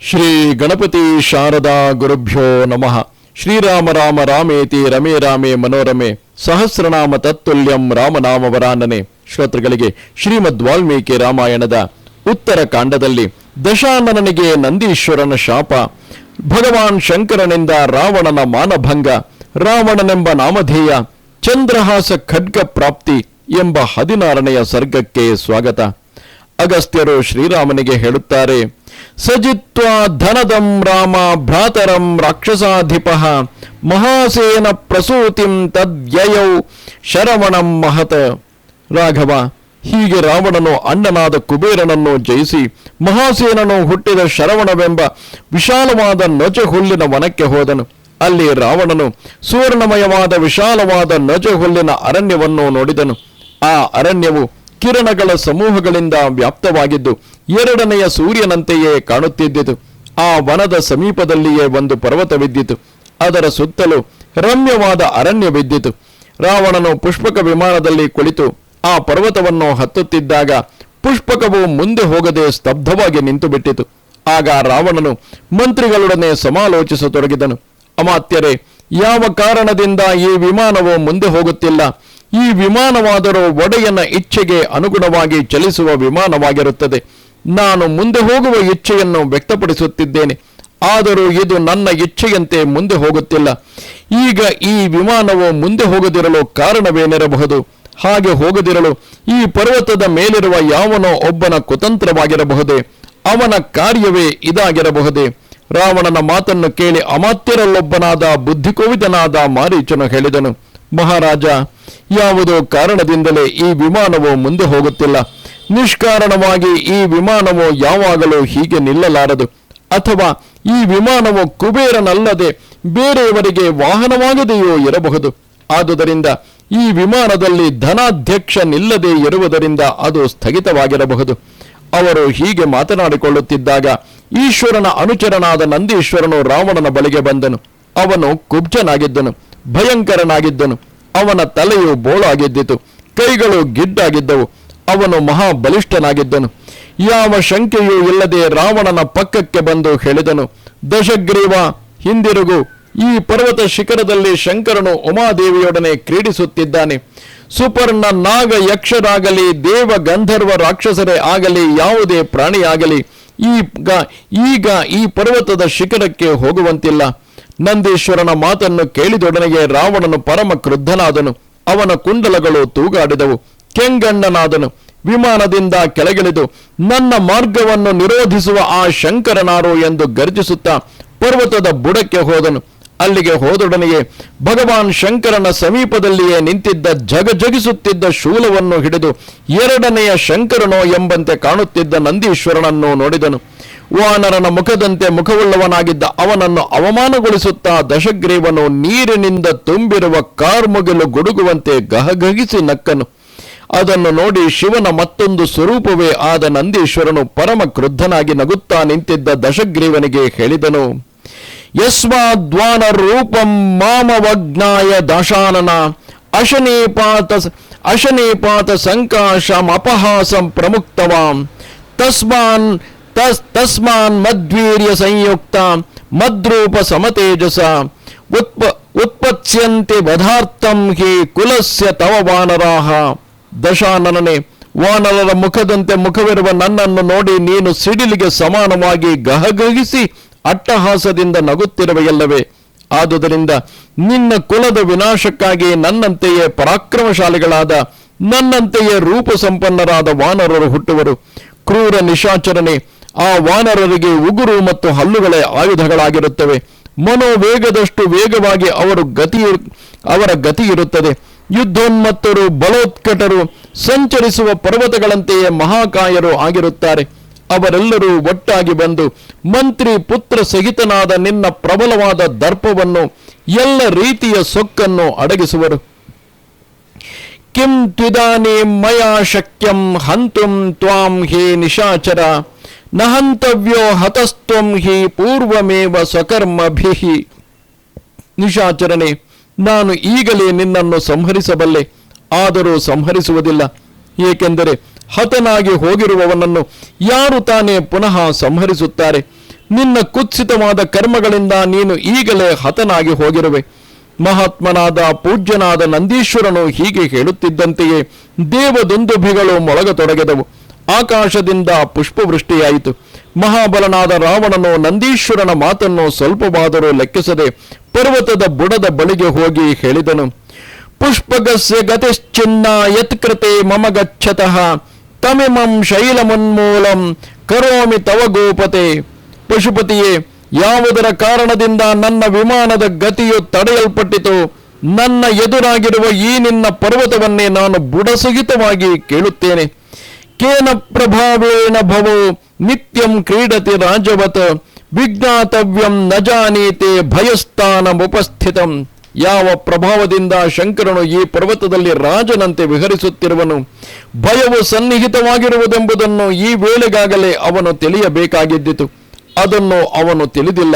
ಶ್ರೀ ಗಣಪತಿ ಶಾರದಾ ಗುರುಭ್ಯೋ ನಮಃ. ಶ್ರೀರಾಮ ರಾಮ ರಾಮೇತಿ ರಮೇ ರಾಮೇ ಮನೋರಮೆ. ಸಹಸ್ರನಾಮ ತತ್ತುಲ್ಯಂ ರಾಮನಾಮವರಾನನೆ ಶ್ರೋತೃಗಳಿಗೆ ಶ್ರೀಮದ್ ವಾಲ್ಮೀಕಿ ರಾಮಾಯಣದ ಉತ್ತರ ಕಾಂಡದಲ್ಲಿ ದಶಾನನನಿಗೆ ನಂದೀಶ್ವರನ ಶಾಪ. ಭಗವಾನ್ ಶಂಕರನಿಂದ ರಾವಣನ ಮಾನಭಂಗ. ರಾವಣನೆಂಬ ನಾಮಧೇಯ ಚಂದ್ರಹಾಸ ಖಡ್ಗ ಪ್ರಾಪ್ತಿ ಎಂಬ ಹದಿನಾರನೆಯ ಸರ್ಗಕ್ಕೆ ಸ್ವಾಗತ. ಅಗಸ್ತ್ಯರು ಶ್ರೀರಾಮನಿಗೆ ಹೇಳುತ್ತಾರೆ ಸಜಿತ್ವಾ ಧನದಂ ರಾಮ ಭ್ರಾತರಂ ರಾಕ್ಷಸಾಧಿಪ ಮಹಾಸೇನ ಪ್ರಸೂತಿಂ ತದ್ಯಯೌ ಶರವಣಂ ಮಹತ. ರಾಘವ, ಹೀಗೆ ರಾವಣನು ಅಣ್ಣನಾದ ಕುಬೇರನನ್ನು ಜಯಿಸಿ ಮಹಾಸೇನನು ಹುಟ್ಟಿದ ಶರವಣವೆಂಬ ವಿಶಾಲವಾದ ನೊಜ ಹುಲ್ಲಿನ ವನಕ್ಕೆ ಹೋದನು. ಅಲ್ಲಿ ರಾವಣನು ಸುವರ್ಣಮಯವಾದ ವಿಶಾಲವಾದ ನೊಜ ಹುಲ್ಲಿನ ಅರಣ್ಯವನ್ನು ನೋಡಿದನು. ಆ ಅರಣ್ಯವು ಕಿರಣಗಳ ಸಮೂಹಗಳಿಂದ ವ್ಯಾಪ್ತವಾಗಿದ್ದು ಎರಡನೆಯ ಸೂರ್ಯನಂತೆಯೇ ಕಾಣುತ್ತಿದ್ದಿತು. ಆ ವನದ ಸಮೀಪದಲ್ಲಿಯೇ ಒಂದು ಪರ್ವತವಿದ್ದಿತು. ಅದರ ಸುತ್ತಲೂ ರಮ್ಯವಾದ ಅರಣ್ಯವಿದ್ದಿತು. ರಾವಣನು ಪುಷ್ಪಕ ವಿಮಾನದಲ್ಲಿ ಕುಳಿತು ಆ ಪರ್ವತವನ್ನು ಹತ್ತುತ್ತಿದ್ದಾಗ ಪುಷ್ಪಕವು ಮುಂದೆ ಹೋಗದೆ ಸ್ತಬ್ಧವಾಗಿ ನಿಂತು ಬಿಟ್ಟಿತು ಆಗ ರಾವಣನು ಮಂತ್ರಿಗಳೊಡನೆ ಸಮಾಲೋಚಿಸತೊಡಗಿದನು. ಅಮಾತ್ಯರೇ, ಯಾವ ಕಾರಣದಿಂದ ಈ ವಿಮಾನವು ಮುಂದೆ ಹೋಗುತ್ತಿಲ್ಲ? ಈ ವಿಮಾನವಾದರೂ ಒಡೆಯನ ಇಚ್ಛೆಗೆ ಅನುಗುಣವಾಗಿ ಚಲಿಸುವ ವಿಮಾನವಾಗಿರುತ್ತದೆ. ನಾನು ಮುಂದೆ ಹೋಗುವ ಇಚ್ಛೆಯನ್ನು ವ್ಯಕ್ತಪಡಿಸುತ್ತಿದ್ದೇನೆ. ಆದರೂ ಇದು ನನ್ನ ಇಚ್ಛೆಯಂತೆ ಮುಂದೆ ಹೋಗುತ್ತಿಲ್ಲ. ಈಗ ಈ ವಿಮಾನವು ಮುಂದೆ ಹೋಗದಿರಲು ಕಾರಣವೇನಿರಬಹುದು? ಹಾಗೆ ಹೋಗದಿರಲು ಈ ಪರ್ವತದ ಮೇಲಿರುವ ಯಾವನೋ ಒಬ್ಬನ ಕುತಂತ್ರವಾಗಿರಬಹುದೇ? ಅವನ ಕಾರ್ಯವೇ ಇದಾಗಿರಬಹುದೇ? ರಾವಣನ ಮಾತನ್ನು ಕೇಳಿ ಅಮಾತ್ಯರಲ್ಲೊಬ್ಬನಾದ ಬುದ್ಧಿಕೋವಿದನಾದ ಮಾರೀಚನು ಹೇಳಿದನು, ಮಹಾರಾಜ, ಯಾವುದೋ ಕಾರಣದಿಂದಲೇ ಈ ವಿಮಾನವು ಮುಂದೆ ಹೋಗುತ್ತಿಲ್ಲ. ನಿಷ್ಕಾರಣವಾಗಿ ಈ ವಿಮಾನವು ಯಾವಾಗಲೂ ಹೀಗೆ ನಿಲ್ಲಲಾರದು. ಅಥವಾ ಈ ವಿಮಾನವು ಕುಬೇರನಲ್ಲದೆ ಬೇರೆಯವರಿಗೆ ವಾಹನವಾಗದೆಯೋ ಇರಬಹುದು. ಆದುದರಿಂದ ಈ ವಿಮಾನದಲ್ಲಿ ಧನಾಧ್ಯಕ್ಷ ನಿಲ್ಲದೆ ಇರುವುದರಿಂದ ಅದು ಸ್ಥಗಿತವಾಗಿರಬಹುದು. ಅವರು ಹೀಗೆ ಮಾತನಾಡಿಕೊಳ್ಳುತ್ತಿದ್ದಾಗ ಈಶ್ವರನ ಅನುಚರನಾದ ನಂದೀಶ್ವರನು ರಾವಣನ ಬಳಿಗೆ ಬಂದನು. ಅವನು ಕುಬ್ಜನಾಗಿದ್ದನು, ಭಯಂಕರನಾಗಿದ್ದನು. ಅವನ ತಲೆಯು ಬೋಳಾಗಿದ್ದಿತು, ಕೈಗಳು ಗಿಡ್ಡಾಗಿದ್ದವು. ಅವನು ಮಹಾಬಲಿಷ್ಠನಾಗಿದ್ದನು. ಯಾವ ಶಂಕೆಯೂ ಇಲ್ಲದೆ ರಾವಣನ ಪಕ್ಕಕ್ಕೆ ಬಂದು ಹೇಳಿದನು, ದಶಗ್ರೀವ, ಹಿಂದಿರುಗು. ಈ ಪರ್ವತ ಶಿಖರದಲ್ಲಿ ಶಂಕರನು ಉಮಾದೇವಿಯೊಡನೆ ಕ್ರೀಡಿಸುತ್ತಿದ್ದಾನೆ. ಸುಪರ್ಣ ನಾಗ ಯಕ್ಷರಾಗಲಿ, ದೇವ ಗಂಧರ್ವ ರಾಕ್ಷಸರೇ ಆಗಲಿ, ಯಾವುದೇ ಪ್ರಾಣಿಯಾಗಲಿ, ಈಗ ಈಗ ಈ ಪರ್ವತದ ಶಿಖರಕ್ಕೆ ಹೋಗುವಂತಿಲ್ಲ. ನಂದೀಶ್ವರನ ಮಾತನ್ನು ಕೇಳಿದೊಡನೆಗೆ ರಾವಣನು ಪರಮ ಕ್ರುದ್ಧನಾದನು. ಅವನ ಕುಂಡಲಗಳು ತೂಗಾಡಿದವು. ಕೆಂಗಣ್ಣನಾದನು. ವಿಮಾನದಿಂದ ಕೆಳಗಿಳಿದು ನನ್ನ ಮಾರ್ಗವನ್ನು ನಿರೋಧಿಸುವ ಆ ಶಂಕರನಾರು ಎಂದು ಗರ್ಜಿಸುತ್ತಾ ಪರ್ವತದ ಬುಡಕ್ಕೆ ಹೋದನು. ಅಲ್ಲಿಗೆ ಹೋದೊಡನೆಯೇ ಭಗವಾನ್ ಶಂಕರನ ಸಮೀಪದಲ್ಲಿಯೇ ನಿಂತಿದ್ದ ಜಗಜಗಿಸುತ್ತಿದ್ದ ಶೂಲವನ್ನು ಹಿಡಿದು ಎರಡನೆಯ ಶಂಕರನೋ ಎಂಬಂತೆ ಕಾಣುತ್ತಿದ್ದ ನಂದೀಶ್ವರನನ್ನು ನೋಡಿದನು. ವಾನರನ ಮುಖದಂತೆ ಮುಖವುಳ್ಳವನಾಗಿದ್ದ ಅವನನ್ನು ಅವಮಾನಗೊಳಿಸುತ್ತಾ ದಶಗ್ರೀವನು ನೀರಿನಿಂದ ತುಂಬಿರುವ ಕಾರ್ಮುಗಿಲು ಗುಡುಗುವಂತೆ ಗಹಗಹಿಸಿ ನಕ್ಕನು. ಅದನ್ನು ನೋಡಿ ಶಿವನ ಮತ್ತೊಂದು ಸ್ವರೂಪವೇ ಆದ ನಂದೀಶ್ವರನು ಪರಮ ಕ್ರುದ್ಧನಾಗಿ ನಗುತ್ತಾ ನಿಂತಿದ್ದ ದಶಗ್ರೀವನಿಗೆ ಹೇಳಿದನು ಯಸ್ಮಾದ್ವಾನ ರೂಪಂ ಮಾಮವಜ್ಞಾಯ ದಶಾನನ ಅಶನೇಪಾತ ಅಶನೇಪಾತ ಸಂಕಾಶಂ ಅಪಹಾಸಂ ಪ್ರಮುಕ್ತವಾಂ, ತಸ್ಮಾನ್ ತಸ್, ತಸ್ಮಾನ್ ಮದ್ವೀರ್ಯ ಸಂಯುಕ್ತ ಮದ್ರೂಪ ಸಮತೇಜಸ ಉತ್ಪ, ಉತ್ಪತ್ಸ್ಯಂತೆ ವಧಾರ್ಥಂ ಹಿ ಕುಲಸ್ಯ ತವ ವಾನರಾಹ. ದಶಾನನನೆ, ವಾನರರ ಮುಖದಂತೆ ಮುಖವಿರುವ ನನ್ನನ್ನು ನೋಡಿ ನೀನು ಸಿಡಿಲಿಗೆ ಸಮಾನವಾಗಿ ಗಹಗಹಿಸಿ ಅಟ್ಟಹಾಸದಿಂದ ನಗುತ್ತಿರುವೆಯಲ್ಲವೇ? ಆದುದರಿಂದ ನಿನ್ನ ಕುಲದ ವಿನಾಶಕ್ಕಾಗಿ ನನ್ನಂತೆಯೇ ಪರಾಕ್ರಮಶಾಲಿಗಳಾದ, ನನ್ನಂತೆಯೇ ರೂಪ ಸಂಪನ್ನರಾದ ವಾನರರು ಹುಟ್ಟುವರು. ಕ್ರೂರ ನಿಶಾಚರಣೆ ಆ ವಾನರರಿಗೆ ಉಗುರು ಮತ್ತು ಹಲ್ಲುಗಳೇ ಆಯುಧಗಳಾಗಿರುತ್ತವೆ. ಮನೋವೇಗದಷ್ಟು ವೇಗವಾಗಿ ಅವರು ಗತಿ ಅವರ ಗತಿ ಇರುತ್ತದೆ ಯುದ್ಧೋನ್ಮತ್ತರು, ಬಲೋತ್ಕಟರು, ಸಂಚರಿಸುವ ಪರ್ವತಗಳಂತೆಯೇ ಮಹಾಕಾಯರು ಆಗಿರುತ್ತಾರೆ. ಅವರೆಲ್ಲರೂ ಒಟ್ಟಾಗಿ ಬಂದು ಮಂತ್ರಿ ಪುತ್ರ ಸಹಿತನಾದ ನಿನ್ನ ಪ್ರಬಲವಾದ ದರ್ಪವನ್ನು, ಎಲ್ಲ ರೀತಿಯ ಸೊಕ್ಕನ್ನು ಅಡಗಿಸುವರು. ಕಿಂ ತ್ವಿದಾನಿ ಮಯಾ ಶಕ್ಯಂ ಹಂತುಂ ತ್ವಾಂ ಹೇ ನಿಶಾಚರ, ನಹಂತವ್ಯೋ ಹಂತವ್ಯೋ ಹತಸ್ತ್ವಂ ಹಿ ಪೂರ್ವಮೇವ ಸ್ವಕರ್ಮಭಿಹಿ ನಿಶಾಚರನೆ ನಾನು ಈಗಲೇ ನಿನ್ನನ್ನು ಸಂಹರಿಸಬಲ್ಲೆ, ಆದರೂ ಸಂಹರಿಸುವುದಿಲ್ಲ. ಏಕೆಂದರೆ ಹತನಾಗಿ ಹೋಗಿರುವವನನ್ನು ಯಾರು ತಾನೇ ಪುನಃ ಸಂಹರಿಸುತ್ತಾರೆ? ನಿನ್ನ ಕುತ್ಸಿತವಾದ ಕರ್ಮಗಳಿಂದ ನೀನು ಈಗಲೇ ಹತನಾಗಿ ಹೋಗಿರುವೆ. ಮಹಾತ್ಮನಾದ, ಪೂಜ್ಯನಾದ ನಂದೀಶ್ವರನು ಹೀಗೆ ಹೇಳುತ್ತಿದ್ದಂತೆಯೇ ದೇವದುಂದುಭಿಗಳು ಮೊಳಗತೊಡಗಿದವು. ಆಕಾಶದಿಂದ ಪುಷ್ಪವೃಷ್ಟಿಯಾಯಿತು. ಮಹಾಬಲನಾದ ರಾವಣನು ನಂದೀಶ್ವರನ ಮಾತನ್ನು ಸ್ವಲ್ಪವಾದರೂ ಲೆಕ್ಕಿಸದೆ ಪರ್ವತದ ಬುಡದ ಬಳಿಗೆ ಹೋಗಿ ಹೇಳಿದನು, ಪುಷ್ಪಗಸ್ಯ ಗತಿಶ್ಚಿನ್ನ ಯತ್ಕೃತೆ ಮಮ ಗಚ್ಚತಃ, ತಮಿಮಂ ಶೈಲಮನ್ಮೂಲಂ ಕರೋಮಿ ತವ ಗೋಪತೆ, ಪಶುಪತಿಯೇ, ಯಾವುದರ ಕಾರಣದಿಂದ ನನ್ನ ವಿಮಾನದ ಗತಿಯು ತಡೆಯಲ್ಪಟ್ಟಿತು, ನನ್ನ ಎದುರಾಗಿರುವ ಈ ನಿನ್ನ ಪರ್ವತವನ್ನೇ ನಾನು ಬುಡಸಹಿತವಾಗಿ ಕೇಳುತ್ತೇನೆ, ಕೇನ ಪ್ರಭಾವೇಣ ಭವೋ ನಿತ್ಯಂ ಕ್ರೀಡತಿ ರಾಜವತ್ ವಿಜ್ಞಾತವ್ಯಂ ನ ಜಾನೀತೆ ಭಯಸ್ಥಾನಮುಪಸ್ಥಿತಂ ಯಾವ ಪ್ರಭಾವದಿಂದ ಶಂಕರನು ಈ ಪರ್ವತದಲ್ಲಿ ರಾಜನಂತೆ ವಿಹರಿಸುತ್ತಿರುವನು. ಭಯವು ಸನ್ನಿಹಿತವಾಗಿರುವುದೆಂಬುದನ್ನು ಈ ವೇಳೆಗಾಗಲೇ ಅವನು ತಿಳಿಯಬೇಕಾಗಿದ್ದಿತು. ಅದನ್ನು ಅವನು ತಿಳಿದಿಲ್ಲ.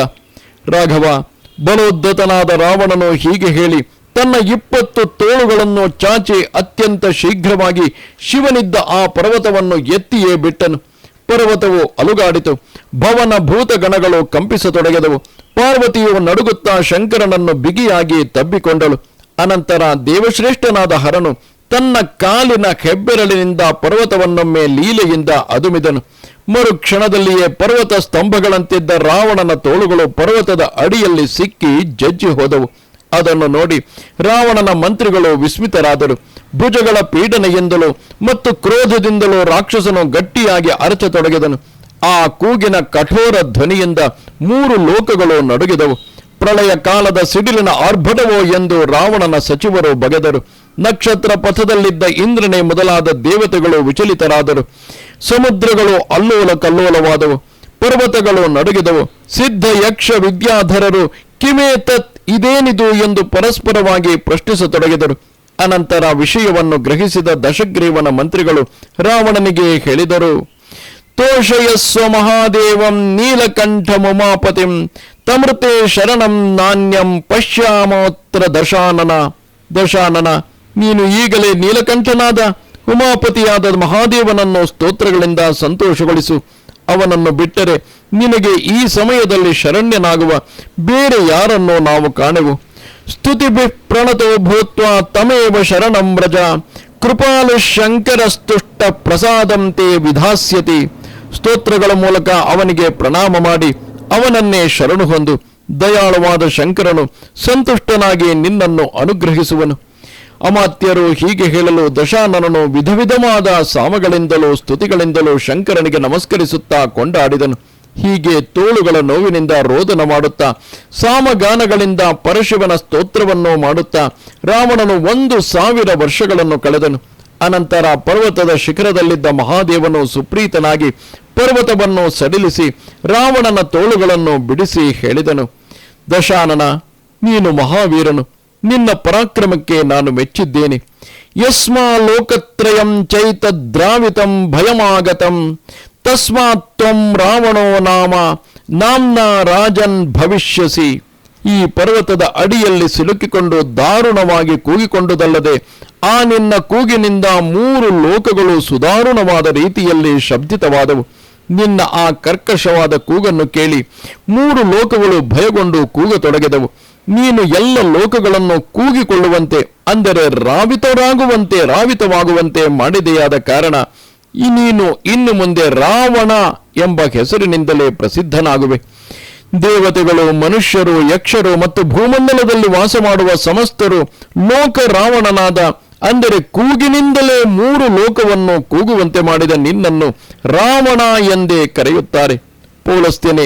ರಾಘವ, ಬಲೋದ್ಧತನಾದ ರಾವಣನು ಹೀಗೆ ಹೇಳಿ, ತನ್ನ ಇಪ್ಪತ್ತು ತೋಳುಗಳನ್ನು ಚಾಚಿ ಅತ್ಯಂತ ಶೀಘ್ರವಾಗಿ ಶಿವನಿದ್ದ ಆ ಪರ್ವತವನ್ನು ಎತ್ತಿಯೇ ಬಿಟ್ಟನು. ಪರ್ವತವು ಅಲುಗಾಡಿತು. ಭವನ ಭೂತಗಣಗಳು ಕಂಪಿಸತೊಡಗಿದವು. ಪಾರ್ವತಿಯು ನಡುಗುತ್ತಾ ಶಂಕರನನ್ನು ಬಿಗಿಯಾಗಿ ತಬ್ಬಿಕೊಂಡಳು. ಅನಂತರ ದೇವಶ್ರೇಷ್ಠನಾದ ಹರನು ತನ್ನ ಕಾಲಿನ ಹೆಬ್ಬೆರಳಿನಿಂದ ಪರ್ವತವನ್ನೊಮ್ಮೆ ಲೀಲೆಯಿಂದ ಅದುಮಿದನು. ಮರುಕ್ಷಣದಲ್ಲಿಯೇ ಪರ್ವತ ಸ್ತಂಭಗಳಂತಿದ್ದ ರಾವಣನ ತೋಳುಗಳು ಪರ್ವತದ ಅಡಿಯಲ್ಲಿ ಸಿಕ್ಕಿ ಜಜ್ಜಿ ಹೋದವು. ಅದನ್ನು ನೋಡಿ ರಾವಣನ ಮಂತ್ರಿಗಳು ವಿಸ್ಮಿತರಾದರು. ಭುಜಗಳ ಪೀಡನೆಯಿಂದಲೋ ಮತ್ತು ಕ್ರೋಧದಿಂದಲೋ ರಾಕ್ಷಸನು ಗಟ್ಟಿಯಾಗಿ ಅರಚತೊಡಗಿದನು ಆ ಕೂಗಿನ ಕಠೋರ ಧ್ವನಿಯಿಂದ ಮೂರು ಲೋಕಗಳು ನಡುಗಿದವು. ಪ್ರಳಯ ಕಾಲದ ಸಿಡಿಲಿನ ಆರ್ಭಟವೋ ಎಂದು ರಾವಣನ ಸಚಿವರು ಬಗೆದರು. ನಕ್ಷತ್ರ ಪಥದಲ್ಲಿದ್ದ ಇಂದ್ರನೇ ಮೊದಲಾದ ದೇವತೆಗಳು ವಿಚಲಿತರಾದರು. ಸಮುದ್ರಗಳು ಅಲ್ಲೋಲ ಕಲ್ಲೋಲವಾದವು. ಪರ್ವತಗಳು ನಡುಗಿದವು. ಸಿದ್ಧ ಯಕ್ಷ ವಿದ್ಯಾಧರರು ಕಿಮೇ ತತ್ ಇದೇನಿದು ಎಂದು ಪರಸ್ಪರವಾಗಿ ಪ್ರಶ್ನಿಸತೊಡಗಿದರು. ಅನಂತರ ವಿಷಯವನ್ನು ಗ್ರಹಿಸಿದ ದಶಗ್ರೀವನ ಮಂತ್ರಿಗಳು ರಾವಣನಿಗೆ ಹೇಳಿದರು, ತೋಷಯಸ್ವ ಮಹಾದೇವಂ ನೀಲಕಂಠ ಮುಮಾಪತಿಂ ತಮೃತೆ ಶರಣಂ ನಾಣ್ಯಂ ಪಶ್ಯಾಮೋತ್ರ ದಶಾನನ ದಶಾನನ, ನೀನು ಈಗಲೇ ನೀಲಕಂಠನಾದ ಉಮಾಪತಿಯಾದ ಮಹಾದೇವನನ್ನು ಸ್ತೋತ್ರಗಳಿಂದ ಸಂತೋಷಗೊಳಿಸು. ಅವನನ್ನು ಬಿಟ್ಟರೆ ನಿನಗೆ ಈ ಸಮಯದಲ್ಲಿ ಶರಣ್ಯನಾಗುವ ಬೇರೆ ಯಾರನ್ನೋ ನಾವು ಕಾಣೆವು. ಸ್ತುತಿಭಿ ಪ್ರಣತೋ ಭೂತ್ವ ತಮೇವ ಶರಣಂ ವ್ರಜ. ಕೃಪಾಲು ಶಂಕರಸ್ತುಷ್ಟ ಪ್ರಸಾದಂತೆ ವಿಧಾಸ್ಯತಿ. ಸ್ತೋತ್ರಗಳ ಮೂಲಕ ಅವನಿಗೆ ಪ್ರಣಾಮ ಮಾಡಿ, ಅವನನ್ನೇ ಶರಣು ಹೊಂದು ದಯಾಳವಾದ ಶಂಕರನು ಸಂತುಷ್ಟನಾಗಿ ನಿನ್ನನ್ನು ಅನುಗ್ರಹಿಸುವನು. ಅಮಾತ್ಯರು ಹೀಗೆ ಹೇಳಲು ದಶಾನನನು ವಿಧ ವಿಧವಾದ ಸಾಮಗಳಿಂದಲೂ ಸ್ತುತಿಗಳಿಂದಲೂ ಶಂಕರನಿಗೆ ನಮಸ್ಕರಿಸುತ್ತಾ ಕೊಂಡಾಡಿದನು. ಹೀಗೆ ತೋಳುಗಳ ನೋವಿನಿಂದ ರೋದನ ಮಾಡುತ್ತಾ, ಸಾಮಗಾನಗಳಿಂದ ಪರಶಿವನ ಸ್ತೋತ್ರವನ್ನು ಮಾಡುತ್ತಾ, ರಾವಣನು ಒಂದು ಸಾವಿರ ವರ್ಷಗಳನ್ನು ಕಳೆದನು. ಅನಂತರ ಪರ್ವತದ ಶಿಖರದಲ್ಲಿದ್ದ ಮಹಾದೇವನು ಸುಪ್ರೀತನಾಗಿ ಪರ್ವತವನ್ನು ಸಡಿಲಿಸಿ ರಾವಣನ ತೋಳುಗಳನ್ನು ಬಿಡಿಸಿ ಹೇಳಿದನು. ದಶಾನನ, ನೀನು ಮಹಾವೀರನು, ನಿನ್ನ ಪರಾಕ್ರಮಕ್ಕೆ ನಾನು ಮೆಚ್ಚಿದ್ದೇನೆ. ಯಸ್ಮಾ ಲೋಕತ್ರಯಂ ಚೈತದ್ರಾವಿತಂ ಭಯಮಾಗತಂ ತಸ್ಮಾತ್ ರಾವಣೋ ನಾಮ, ನಾಮ್ನ ರಾಜನ್ ಭವಿಷ್ಯಸಿ. ಈ ಪರ್ವತದ ಅಡಿಯಲ್ಲಿ ಸಿಲುಕಿಕೊಂಡು ದಾರುಣವಾಗಿ ಕೂಗಿಕೊಂಡುದಲ್ಲದೆ, ಆ ನಿನ್ನ ಕೂಗಿನಿಂದ ಮೂರು ಲೋಕಗಳು ಸುದಾರುಣವಾದ ರೀತಿಯಲ್ಲಿ ಶಬ್ದಿತವಾದವು. ನಿನ್ನ ಆ ಕರ್ಕಶವಾದ ಕೂಗನ್ನು ಕೇಳಿ ಮೂರು ಲೋಕಗಳು ಭಯಗೊಂಡು ಕೂಗತೊಡಗಿದವು. ನೀನು ಎಲ್ಲ ಲೋಕಗಳನ್ನು ಕೂಗಿಕೊಳ್ಳುವಂತೆ, ಅಂದರೆ ರಾವಿತರಾಗುವಂತೆ, ರಾವಿತವಾಗುವಂತೆ ಮಾಡಿದೆಯಾದ ಕಾರಣ ನೀನು ಇನ್ನು ಮುಂದೆ ರಾವಣ ಎಂಬ ಹೆಸರಿನಿಂದಲೇ ಪ್ರಸಿದ್ಧನಾಗುವೆ. ದೇವತೆಗಳು, ಮನುಷ್ಯರು, ಯಕ್ಷರು ಮತ್ತು ಭೂಮಂಡಲದಲ್ಲಿ ವಾಸ ಮಾಡುವ ಸಮಸ್ತರು ಲೋಕ ರಾವಣನಾದ, ಅಂದರೆ ಕೂಗಿನಿಂದಲೇ ಮೂರು ಲೋಕವನ್ನು ಕೂಗುವಂತೆ ಮಾಡಿದ ನಿನ್ನನ್ನು ರಾವಣ ಎಂದೇ ಕರೆಯುತ್ತಾರೆ. ಪೋಲಸ್ತೇನೆ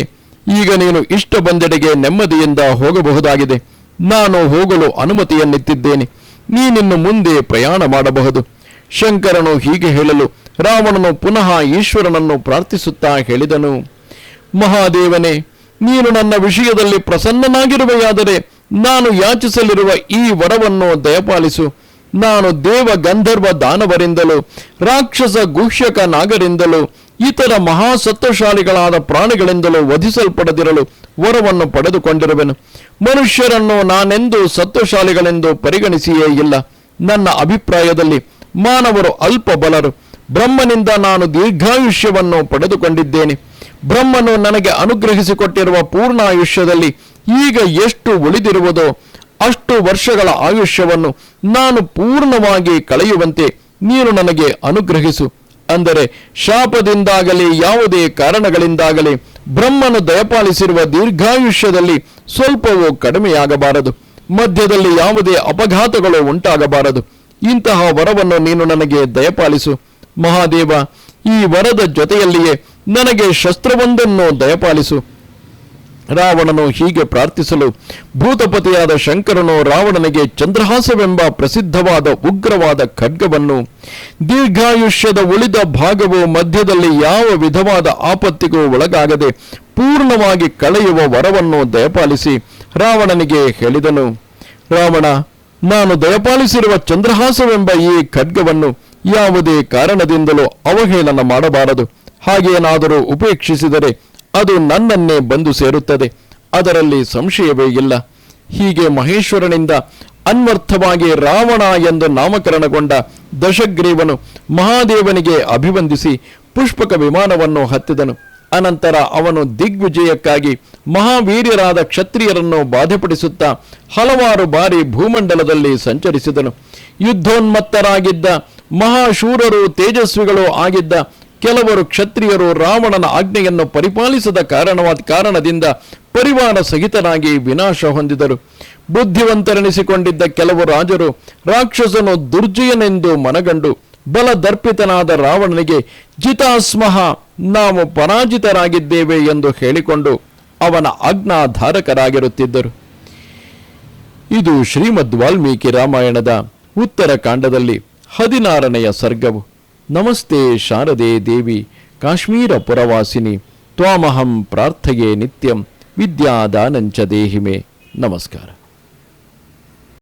ಈಗ ನೀನು ಇಷ್ಟ ಬಂದೆಡೆಗೆ ನೆಮ್ಮದಿಯಿಂದ ಹೋಗಬಹುದಾಗಿದೆ. ನಾನು ಹೋಗಲು ಅನುಮತಿಯನ್ನಿತ್ತಿದ್ದೇನೆ ನೀನಿನ್ನು ಮುಂದೆ ಪ್ರಯಾಣ ಮಾಡಬಹುದು. ಶಂಕರನು ಹೀಗೆ ಹೇಳಲು, ರಾವಣನು ಪುನಃ ಈಶ್ವರನನ್ನು ಪ್ರಾರ್ಥಿಸುತ್ತಾ ಹೇಳಿದನು, ಮಹಾದೇವನೇ, ನೀನು ನನ್ನ ವಿಷಯದಲ್ಲಿ ಪ್ರಸನ್ನನಾಗಿರುವೆಯಾದರೆ ನಾನು ಯಾಚಿಸಲಿರುವ ಈ ವರವನ್ನು ದಯಪಾಲಿಸು. ನಾನು ದೇವ ಗಂಧರ್ವ ದಾನವರಿಂದಲೂ, ರಾಕ್ಷಸ ಗುಹ್ಯಕ ನಾಗರಿಂದಲೂ, ಇತರ ಮಹಾಸತ್ವಶಾಲಿಗಳಾದ ಪ್ರಾಣಿಗಳಿಂದಲೂ ವಧಿಸಲ್ಪಡದಿರಲು ವರವನ್ನು ಪಡೆದುಕೊಂಡಿರುವೆನು. ಮನುಷ್ಯರನ್ನು ನಾನೆಂದು ಸತ್ವಶಾಲಿಗಳೆಂದು ಪರಿಗಣಿಸಿಯೇ ಇಲ್ಲ. ನನ್ನ ಅಭಿಪ್ರಾಯದಲ್ಲಿ ಮಾನವರು ಅಲ್ಪ ಬಲರು. ಬ್ರಹ್ಮನಿಂದ ನಾನು ದೀರ್ಘಾಯುಷ್ಯವನ್ನು ಪಡೆದುಕೊಂಡಿದ್ದೇನೆ. ಬ್ರಹ್ಮನು ನನಗೆ ಅನುಗ್ರಹಿಸಿಕೊಟ್ಟಿರುವ ಪೂರ್ಣ ಆಯುಷ್ಯದಲ್ಲಿ ಈಗ ಎಷ್ಟು ಉಳಿದಿರುವುದೋ ಅಷ್ಟು ವರ್ಷಗಳ ಆಯುಷ್ಯವನ್ನು ನಾನು ಪೂರ್ಣವಾಗಿ ಕಳೆಯುವಂತೆ ನೀನು ನನಗೆ ಅನುಗ್ರಹಿಸು. ಅಂದರೆ ಶಾಪದಿಂದಾಗಲಿ ಯಾವುದೇ ಕಾರಣಗಳಿಂದಾಗಲಿ ಬ್ರಹ್ಮನು ದಯಪಾಲಿಸಿರುವ ದೀರ್ಘಾಯುಷ್ಯದಲ್ಲಿ ಸ್ವಲ್ಪವೂ ಕಡಿಮೆಯಾಗಬಾರದು. ಮಧ್ಯದಲ್ಲಿ ಯಾವುದೇ ಅಪಘಾತಗಳು ಉಂಟಾಗಬಾರದು. ಇಂತಹ ವರವನ್ನು ನೀನು ನನಗೆ ದಯಪಾಲಿಸು. ಮಹಾದೇವ, ಈ ವರದ ಜೊತೆಯಲ್ಲಿಯೇ ನನಗೆ ಶಸ್ತ್ರವೊಂದನ್ನು ದಯಪಾಲಿಸು. ರಾವಣನು ಹೀಗೆ ಪ್ರಾರ್ಥಿಸಲು ಭೂತಪತಿಯಾದ ಶಂಕರನು ರಾವಣನಿಗೆ ಚಂದ್ರಹಾಸವೆಂಬ ಪ್ರಸಿದ್ಧವಾದ ಉಗ್ರವಾದ ಖಡ್ಗವನ್ನು, ದೀರ್ಘಾಯುಷ್ಯದ ಉಳಿದ ಭಾಗವು ಮಧ್ಯದಲ್ಲಿ ಯಾವ ವಿಧವಾದ ಆಪತ್ತಿಗೂ ಒಳಗಾಗದೆ ಪೂರ್ಣವಾಗಿ ಕಳೆಯುವ ವರವನ್ನು ದಯಪಾಲಿಸಿ, ರಾವಣನಿಗೆ ಹೇಳಿದನು. ರಾವಣ ನಾನು ದಯಪಾಲಿಸಿರುವ ಚಂದ್ರಹಾಸವೆಂಬ ಈ ಖಡ್ಗವನ್ನು ಯಾವುದೇ ಕಾರಣದಿಂದಲೂ ಅವಹೇಳನ ಮಾಡಬಾರದು. ಹಾಗೇನಾದರೂ ಉಪೇಕ್ಷಿಸಿದರೆ ಅದು ನನ್ನನ್ನೇ ಬಂದು ಸೇರುತ್ತದೆ. ಅದರಲ್ಲಿ ಸಂಶಯವೇ ಇಲ್ಲ. ಹೀಗೆ ಮಹೇಶ್ವರನಿಂದ ಅನ್ವರ್ಥವಾಗಿ ರಾವಣ ಎಂದು ನಾಮಕರಣಗೊಂಡ ದಶಗ್ರೀವನು ಮಹಾದೇವನಿಗೆ ಅಭಿವಂದಿಸಿ ಪುಷ್ಪಕ ವಿಮಾನವನ್ನು ಹತ್ತಿದನು. ಅನಂತರ ಅವನು ದಿಗ್ವಿಜಯಕ್ಕಾಗಿ ಮಹಾವೀರ್ಯರಾದ ಕ್ಷತ್ರಿಯರನ್ನು ಬಾಧೆಪಡಿಸುತ್ತಾ ಹಲವಾರು ಬಾರಿ ಭೂಮಂಡಲದಲ್ಲಿ ಸಂಚರಿಸಿದನು. ಯುದ್ಧೋನ್ಮತ್ತರಾಗಿದ್ದ ಮಹಾಶೂರರು ತೇಜಸ್ವಿಗಳು ಆಗಿದ್ದ ಕೆಲವರು ಕ್ಷತ್ರಿಯರು ರಾವಣನ ಆಜ್ಞೆಯನ್ನು ಪರಿಪಾಲಿಸದ ಕಾರಣವಾದ ಕಾರಣದಿಂದ ಪರಿವಾರ ಸಹಿತನಾಗಿ ವಿನಾಶ ಹೊಂದಿದರು. ಬುದ್ಧಿವಂತರೆನಿಸಿಕೊಂಡಿದ್ದ ಕೆಲವು ರಾಜರು ರಾಕ್ಷಸನು ದುರ್ಜಯನೆಂದು ಮನಗಂಡು ಬಲದರ್ಪಿತನಾದ ರಾವಣನಿಗೆ ಜಿತಾಸ್ಮಹ ನಾವು ಪರಾಜಿತರಾಗಿದ್ದೇವೆ ಎಂದು ಹೇಳಿಕೊಂಡು ಅವನ ಅಜ್ಞಾಧಾರಕರಾಗಿರುತ್ತಿದ್ದರು ಇದು ಶ್ರೀಮದ್ ವಾಲ್ಮೀಕಿ ರಾಮಾಯಣದ ಉತ್ತರ ಕಾಂಡದಲ್ಲಿ ಹದಿನಾರನೆಯ ಸರ್ಗವು. ನಮಸ್ತೆ ಶಾರದೆ ದೇವಿ, ಕಾಶ್ಮೀರ ಪುರವಾಸಿನಿ, ತ್ವಾಮಹಂ ಪ್ರಾರ್ಥೆಯೇ ನಿತ್ಯಂ, ವಿದ್ಯಾದಾನಂಚ ದೇಹಿಮೆ. ನಮಸ್ಕಾರ.